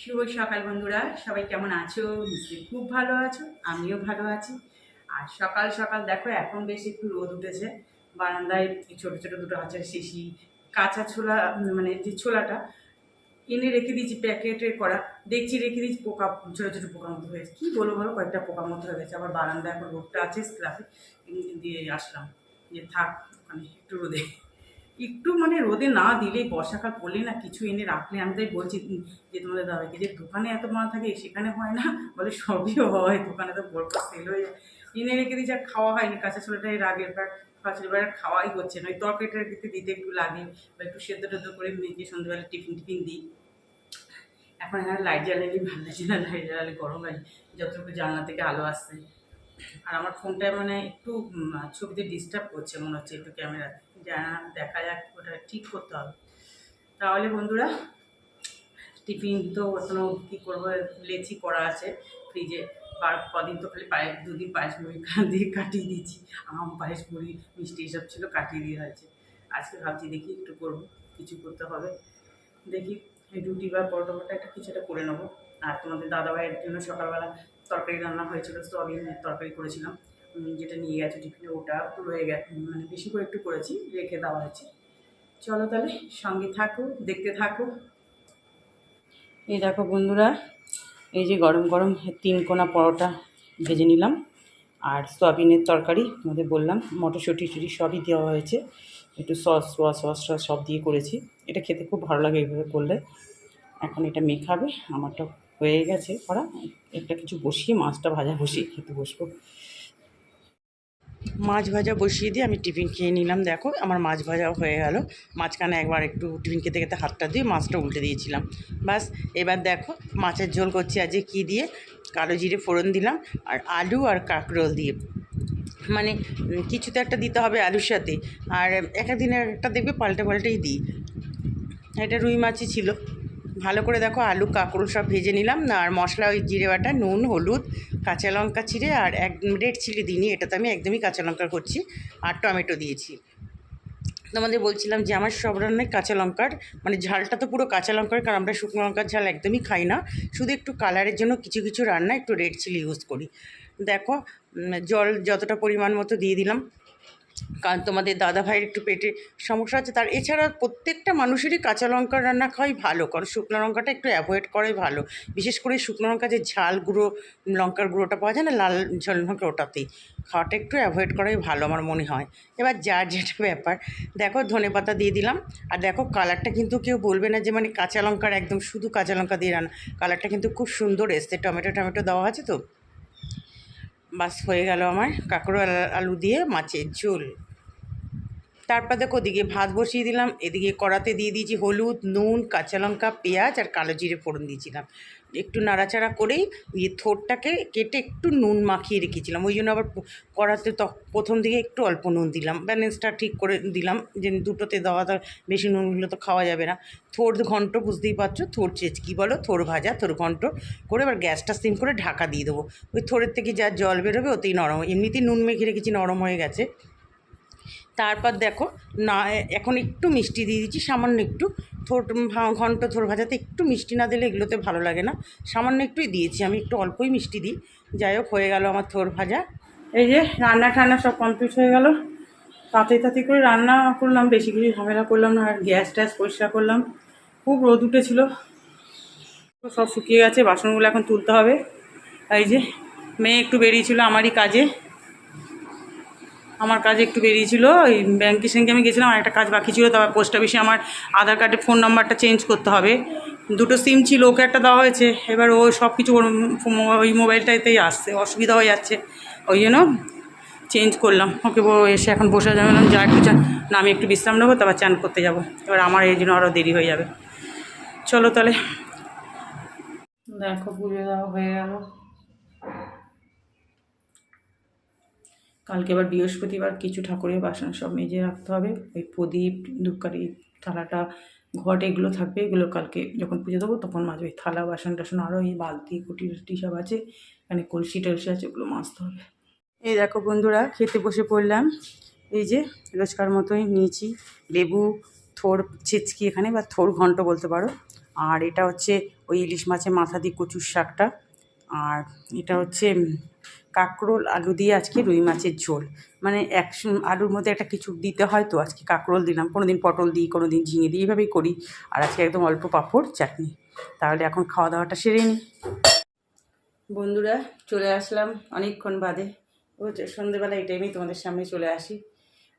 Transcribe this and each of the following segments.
শুভ সকাল বন্ধুরা, সবাই কেমন আছো? নিশ্চয়ই খুব ভালো আছো, আমিও ভালো আছি। আর সকাল সকাল দেখো, এখন বেশ একটু রোদ উঠেছে। বারান্দায় ছোটো ছোটো দুটো আচার শিশি, কাঁচা ছোলা মানে যে ছোলাটা, এনে রেখে দিয়েছি প্যাকেটে করা। দেখছি রেখে দিয়েছি পোকা, ছোটো ছোটো পোকার মতো হয়েছে কী বলব বলো, কয়েকটা পোকার মতো হয়ে গেছে। আবার বারান্দায় এখন রোদটা আছে ক্লাসে দিয়ে আসলাম। যে থাক, ওখানে একটু রোদে। একটু মানে রোদে না দিলে বর্ষাকাল পড়লে না কিছু এনে রাখলে, আমি তাই বলছি যে তোমাদের দাদাকে যে দোকানে এত মাল থাকে সেখানে হয় না, বলে সবই হয়, দোকানে তো বড় সেল হয়ে যায়। এনে রেখে দিয়েছি আর খাওয়া হয়নি, কাঁচা ছোলাটা এর আগের বার, কাঁচা খাওয়াই হচ্ছে না, ওই তরকারিটা দিতে দিতে একটু লাগে, বা একটু সেদ্ধ টেদ্ধ করে মেখে সন্ধ্যেবেলা টিফিন টিফিন দিই। এখন এখানে লাইট জ্বালালে ভালো লাগছে না লাইট জ্বালালে গরম লাগে, যতটুকু জানলা থেকে আলো আসছে। আর আমার ফোনটা মানে একটু ছবিতে ডিস্টার্ব করছে, মনে হচ্ছে একটু ক্যামেরা জানা দেখা যাক ওটা ঠিক করতে হবে। তাহলে বন্ধুরা, টিফিন তো এখনও কী করব, লেচি করা আছে ফ্রিজে। আর কদিন তো খালি পায়ে দুদিন পায়েস মুড়ি দিয়ে কাটিয়ে দিয়েছি। আম, পায়েস, মুড়ি, মিষ্টি এসব ছিল কাটিয়ে দিয়ে হয়েছে। আজকে ভাবছি দেখি একটু করব, কিছু করতে হবে। দেখি রুটি বা পরোটা ফরোটা একটা কিছু একটা করে নেব। আর তোমাদের দাদাভাইয়ের জন্য সকালবেলা তরকারি রান্না হয়েছিল সয়াবিনের তরকারি করেছিলাম। যেটা নিয়ে গেছে টিফিনে ওটা রয়ে গেছে মানে বেশি করে একটু করেছি, রেখে দেওয়া হয়েছে। চলো তাহলে, সঙ্গে থাকো, দেখতে থাকো। এই দেখো বন্ধুরা, এই যে গরম গরম তিন কোনা পরোটা ভেজে নিলাম, আর সয়াবিনের তরকারি, তোমাদের বললাম, মটরশুঁটি টুটি সবই দেওয়া হয়েছে। একটু সস, সোয়া সস টস সব দিয়ে করেছি। এটা খেতে খুব ভালো লাগে এইভাবে করলে। এখন এটা মেখাবে, আমারটা হয়ে গেছে করা। একটা কিছু বসিয়ে, মাছটা ভাজা বসিয়ে খেতে বসবো। মাছ ভাজা বসিয়ে দিয়ে আমি টিফিন খেয়ে নিলাম, দেখো। আমার মাছ ভাজাও হয়ে গেল। মাঝখানে একবার একটু টিফিন খেতে খেতে হাতটা দিয়ে মাছটা উল্টে দিয়েছিলাম। বাস এবার দেখো, মাছের ঝোল করছি আজকে কী দিয়ে? কালো জিরে ফোড়ন দিলাম আর আলু আর কাঁকরোল দিয়ে। মানে কিছু তো একটা দিতে হবে আলুর সাথে। আর এক দিনে একটা দেখবে পাল্টে পাল্টেই দিই। এটা রুই মাছই ছিল। ভালো করে দেখো, আলু, কাঁকরোল সব ভেজে নিলাম। আর মশলা, ওই জিরে বাটা, নুন, হলুদ কাঁচা লঙ্কা চিড়ে আর এক রেড চিলি দিইনি, এটাতে আমি একদমই কাঁচা লঙ্কা করছি আর টমেটো দিয়েছি। তোমাদের বলছিলাম যে আমার সব রান্নায় কাঁচা লঙ্কার মানে ঝালটা তো পুরো কাঁচা লঙ্কার, কারণ আমরা শুকনো লঙ্কার ঝাল একদমই খাই না। শুধু একটু কালারের জন্য কিছু কিছু রান্না একটু রেড চিলি ইউজ করি। দেখো জল যতটা পরিমাণ মতো দিয়ে দিলাম। কারণ তোমাদের দাদা ভাইয়ের একটু পেটে সমস্যা আছে। তার এছাড়া প্রত্যেকটা মানুষেরই কাঁচা লঙ্কার রান্না খাওয়াই ভালো, কারণ শুকনো লঙ্কাটা একটু অ্যাভয়েড করাই ভালো। বিশেষ করে শুকনো লঙ্কা যে ঝাল গুঁড়ো, লঙ্কার গুঁড়োটা পাওয়া যায় না, লাল ঝাল লঙ্কা ওটাতেই। খাওয়াটা একটু অ্যাভয়েড করাই ভালো আমার মনে হয়। এবার যার যেটা ব্যাপার, দেখো ধনে পাতা দিয়ে দিলাম। আর দেখো কালারটা কিন্তু কেউ বলবে না যে মানে কাঁচা লঙ্কার একদম শুধু কাঁচা লঙ্কা দিয়ে রান্না। কালারটা কিন্তু খুব সুন্দর এসছে। টমেটো টমেটো দেওয়া আছে তো? বাস হয়ে গেল আমার কাঁকড়ো আল- দিয়ে মাছের ঝোল। তারপর দেখো, ওদিকে ভাত বসিয়ে দিলাম, এদিকে কড়াতে দিয়ে দিয়েছি হলুদ, নুন, কাঁচা লঙ্কা, পেঁয়াজ আর কালো জিরে ফোড়ন দিয়েছিলাম। একটু নাড়াচাড়া করেই দিয়ে থোরটাকে কেটে একটু নুন মাখিয়ে রেখেছিলাম। ওই জন্য আবার কড়াতে তো প্রথম দিকে একটু অল্প নুন দিলাম। ব্যালেন্সটা ঠিক করে দিলাম যে দুটোতে দেওয়া তো বেশি নুন হলে তো খাওয়া যাবে না। থোর ঘন্ট বুঝতেই পারছ, থোর চেচকি বলো? থোর ভাজা, থোর ঘন্ট করে এবার গ্যাসটা সিম করে ঢাকা দিয়ে দেবো। ওই থোরের থেকে যা জল বেরোবে, ওতেই নরম, এমনিতেই নুন মেখে রেখেছি, নরম হয়ে গেছে। তারপর দেখো, না এখন একটু মিষ্টি দিয়ে দিচ্ছি, সামান্য একটু। ভা- ঘন্ট থোর ভাজাতে একটু মিষ্টি না দিলে এগুলোতে ভালো লাগে না। সামান্য একটুই দিয়েছি, আমি একটু অল্পই মিষ্টি দিই। যাই হোক, হয়ে গেল আমার থোর ভাজা। এই যে, রান্না টান্না সব কমপ্লিট হয়ে গেল। তাতে তাতে করে রান্না করলাম, বেশি কিছু ঝামেলা করলাম না, আর গ্যাস ট্যাস পরিষ্কার করলাম। খুব রোদ উঠেছিল। সব শুকিয়ে গেছে, বাসনগুলো এখন তুলতে হবে। এই যে, মেয়ে একটু বেরিয়েছিল আমারই কাজে। আমার কাজে একটু বেরিয়েছিল, ওই ব্যাঙ্কে সঙ্গে আমি গেছিলাম, আর একটা কাজ বাকি ছিল, তারপর পোস্ট অফিসে আমার আধার কার্ডের ফোন নাম্বারটা চেঞ্জ করতে হবে। দুটো সিম ছিল, ওকে একটা দেওয়া হয়েছে, এবার ও সব কিছু ওই মোবাইলটাতেই আসছে, অসুবিধা হয়ে যাচ্ছে, ওই জন্য চেঞ্জ করলাম। ওকে এসে এখন বসে যাবে যা একটু না, আমি একটু বিশ্রাম নেব, তারপর চান করতে যাব। এবার আমার এই জন্য আরও দেরি হয়ে যাবে। চলো তাহলে। দেখো, পুজো দেওয়া হয়ে গেল। কালকে এবার বৃহস্পতিবার কিছু ঠাকুরের বাসন সব মেজে রাখতে হবে। ওই প্রদীপ, ধূপকাঠি, থালাটা, ঘট এগুলো থাকবে। এগুলো কালকে যখন পুজো দেবো তখন মাজবে। ওই থালা, বাসন টাসন আরও এই বালতি, কুটি টুটি সব আছে। এখানে কলসি টলসি আছে, ওগুলো মাজতে হবে। এই দেখো বন্ধুরা, খেতে বসে পড়লাম। এই যে রোজকার মতোই নিয়েছি লেবু, থোর, ছিচকি এখানে বা থোর ঘন্ট বলতে পারো। আর এটা হচ্ছে ওই ইলিশ মাছের মাথা দিয়ে কচুর শাকটা। আর এটা হচ্ছে কাঁকরোল, আলু দিয়ে আজকে রুই মাছের ঝোল। মানে এক আলুর মধ্যে একটা কিছু দিতে হয় তো আজকে কাঁকরোল দিলাম। কোনো দিন পটল দিই কোনো দিন ঝিঙে দিই এইভাবেই করি। আর আজকে একদম অল্প পাঁপড় চাটনি। তাহলে এখন খাওয়া দাওয়াটা সেরে নিই বন্ধুরা, চলে আসলাম অনেকক্ষণ বাদে। ও যে সন্ধেবেলা এই টাইমেই তোমাদের সামনে চলে আসি।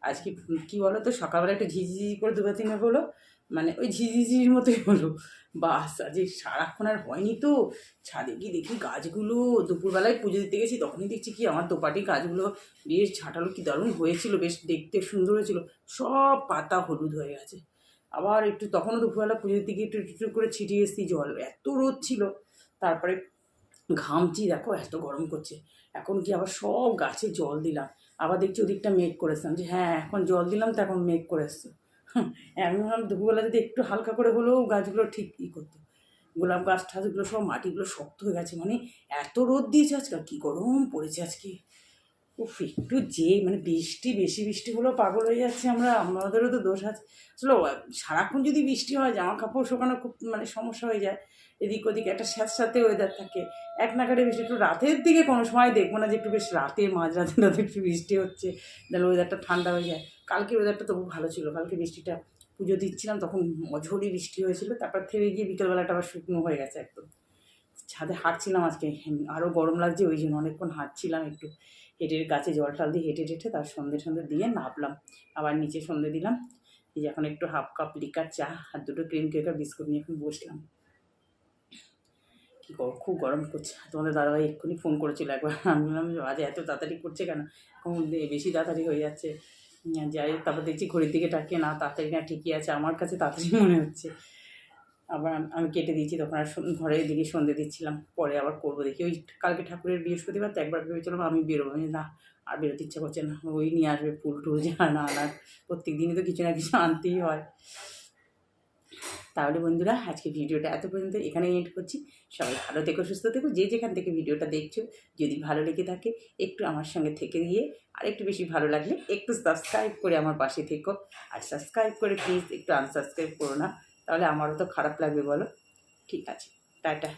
আজকে কি বলো তো সকালবেলা একটু ঝিঝিঝি করে দুবার তিনে হলো। মানে ওই ঝিঝিঝির মতোই হলো। বাস, আজকে সারাক্ষণ আর হয়নি তো। ছাদে গিয়ে দেখি গাছগুলো, দুপুরবেলায় পুজো দিতে গেছি, তখনই দেখছি কি আমার দোপাটি গাছগুলো বেশ ঝাঁটালো, কি দারুণ হয়েছিল, বেশ দেখতে সুন্দর হয়েছিল। সব পাতা হলুদ হয়ে গেছে। আবার একটু তখনও দুপুরবেলা পুজো দিতে গিয়ে একটু একটু করে ছিটিয়ে এসেছি জল। এত রোদ ছিল। তারপরে ঘামছি, দেখো এত গরম করছে। এখন কি আবার সব গাছে জল দিলাম। আবার দেখছি ওদিকটা মেঘ করেছিলাম যে হ্যাঁ এখন জল দিলাম, তো এখন মেঘ করে এসছে। আমি ভাবলাম দুপুরবেলা যদি একটু হালকা করে হলেও গাছগুলো ঠিক ই করতো। গোলাপ গাছ ঠাছগুলো সব, মাটিগুলো শক্ত হয়ে গেছে মানে এত রোদ দিয়েছে আজকাল কী গরম পড়েছে আজকে। উফ, একটু যে মানে বৃষ্টি, বেশি বৃষ্টি হলেও পাগল হয়ে যাচ্ছে আমরা, আমাদেরও তো দোষ আছে। আসলে সারাক্ষণ যদি বৃষ্টি হয় জামা কাপড় শুকানো খুব মানে সমস্যা হয়ে যায়। এদিক ওদিক একটা স্যাঁতস্যাঁতে ওয়েদার থাকে। এক নাগারে বৃষ্টি, একটু রাতের দিকে কোনো সময় দেখব না যে, একটু বেশ রাতে, মাঝরাতে, রাতে একটু বৃষ্টি হচ্ছে, তাহলে ওয়েদারটা ঠান্ডা হয়ে যায়। কালকে ওয়েদারটা তবু ভালো ছিল। কালকে বৃষ্টিটা পুজো দিচ্ছিলাম, তখন অঝড়ি বৃষ্টি হয়েছিল, তারপর থেমে গিয়ে বিকেলবেলাটা আবার শুকনো হয়ে গেছে একদম। ছাদে হাঁটছিলাম আজকে আরও গরম লাগছে, ওই জন্য অনেকক্ষণ হাঁটছিলাম একটু। হেঁটে গাছে জল টল দিয়ে হেঁটে হেঁটে তার সন্ধে সন্ধে দিয়ে নামলাম। আবার নিচে সন্ধে দিলাম, এই এখন একটু হাফ কাপ লিকার চা আর দুটো ক্রিম কেক আর বিস্কুট নিয়ে এখন বসলাম। কী করো খুব গরম করছে। তোমাদের দাদাভাই এক্ষুনি ফোন করেছিল একবার। আমি বললাম, আজ এত তাড়াতাড়ি করছে কেন? এখন বেশি তাড়াতাড়ি হয়ে যাচ্ছে। যাই, তারপর দেখছি ঘড়ির দিকে টাকিয়ে না, তাড়াতাড়ি না, ঠিকই আছে, আমার কাছে তাড়াতাড়ি মনে হচ্ছে। আবার আমি কেটে দিয়েছি, তখন আর ঘরের ঘরে দিকে সন্ধে দিচ্ছিলাম, পরে আবার করব দেখি। ওই কালকে ঠাকুরের বৃহস্পতিবার, তো একবার ভেবেছিলাম আমি বেরোবো না, আর বেরোতে ইচ্ছা করছে না। ওই নিয়ে আসবে ফুল টুল যা না আনার প্রত্যেক দিনই তো কিছু না কিছু আনতেই হয়। তাহলে বন্ধুরা, আজকে ভিডিওটা এত পর্যন্ত এখানেই এড করছি। সবাই ভালো থেকো, সুস্থ থেকো, যে যেখান থেকে ভিডিওটা দেখছ, যদি ভালো লেগে থাকে, একটু আমার সঙ্গে থেকে দিয়ে, আর একটু বেশি ভালো লাগলে একটু সাবস্ক্রাইব করে আমার পাশে থেকো। আর সাবস্ক্রাইব করে প্লিজ একটু আনসাবস্ক্রাইব করো না, তাহলে আমারও তো খারাপ লাগবে বলো। ঠিক আছে, টাটা।